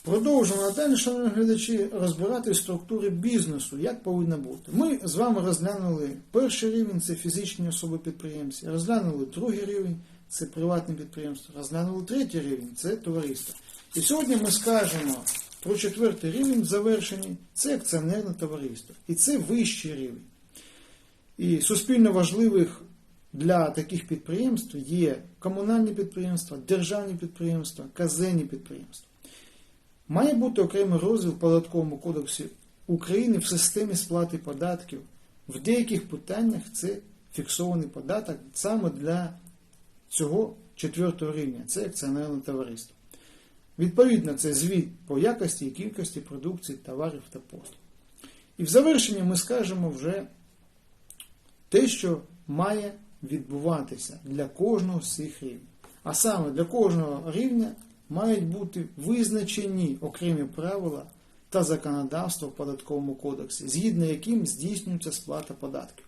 Продовжуємо далі, шановні глядачі, розбирати структури бізнесу, як повинно бути. Ми з вами розглянули перший рівень це фізичні особи підприємці, розглянули другий рівень це приватне підприємство, розглянули третій рівень це товариство. І сьогодні ми скажемо про четвертий рівень в завершенні це акціонерне товариство. І це вищий рівень. І суспільно важливих для таких підприємств є комунальні підприємства, державні підприємства, казенні підприємства. Має бути окремий розділ в податковому кодексі України в системі сплати податків. В деяких питаннях це фіксований податок саме для цього четвертого рівня це акціонерне товариство. Відповідно, це звіт по якості і кількості продукції, товарів та послуг. І в завершенні ми скажемо вже те, що має відбуватися для кожного з цих рівнів. А саме для кожного рівня мають бути визначені окремі правила та законодавство в податковому кодексі, згідно яким здійснюється сплата податків.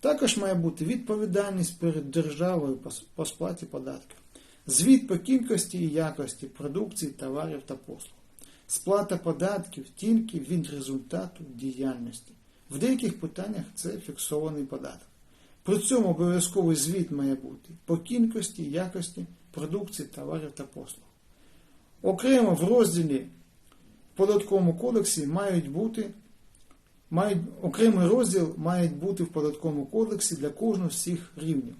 Також має бути відповідальність перед державою по- сплаті податків, звіт по кількості і якості продукції, товарів та послуг, сплата податків тільки від результату діяльності. В деяких питаннях це фіксований податок. При цьому обов'язковий звіт має бути по кількості якості продукції, товарів та послуг. Окремо в розділі в податковому кодексі мають бути мають, окремий розділ має бути в податковому кодексі для кожного з цих рівнів.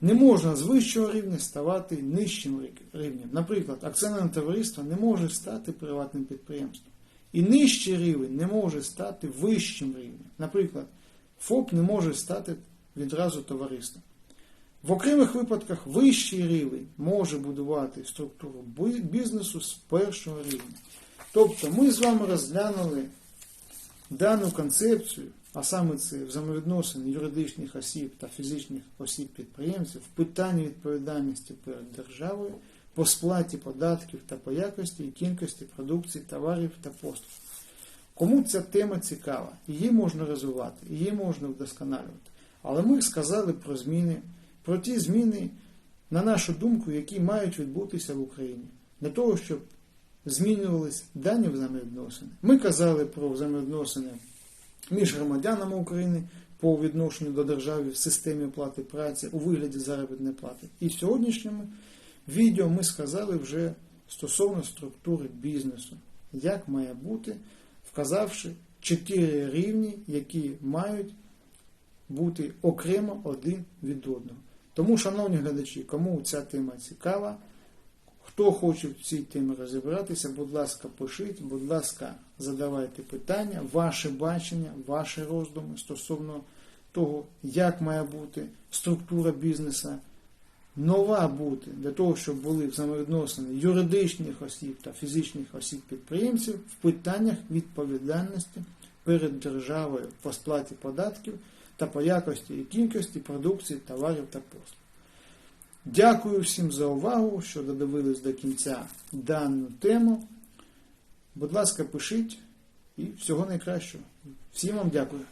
Не можна з вищого рівня ставати нижчим рівнем. Наприклад, акціонерне товариство не може стати приватним підприємством. І нижчий рівень не може стати вищим рівнем. Наприклад, ФОП не може стати відразу товариством. В окремих випадках вищий рівень може будувати структуру бізнесу з першого рівня. Тобто ми з вами розглянули дану концепцію, а саме це взаємовідносини юридичних осіб та фізичних осіб підприємців в питанні відповідальності перед державою по сплаті податків та по якості і кількості продукції, товарів та послуг. Кому ця тема цікава, її можна розвивати, її можна вдосконалювати. Але ми сказали про зміни, про ті зміни, на нашу думку, які мають відбутися в Україні, для того, щоб змінювались дані взаємовідносини. Ми казали про взаємовідносини між громадянами України по відношенню до держави в системі оплати праці у вигляді заробітної плати. І в сьогоднішньому відео ми сказали вже стосовно структури бізнесу, як має бути, вказавши чотири рівні, які мають бути окремо один від одного. Тому, шановні глядачі, кому ця тема цікава, хто хоче в цій темі розібратися, будь ласка, пишіть, будь ласка, задавайте питання, ваше бачення, ваші роздуми стосовно того, як має бути структура бізнесу, нова бути для того, щоб були взаємовідносини юридичних осіб та фізичних осіб підприємців в питаннях відповідальності перед державою по сплаті податків та по якості і кількості продукції, товарів та послуг. Дякую всім за увагу, що додивились до кінця дану тему. Будь ласка, пишіть і всього найкращого. Всім вам дякую.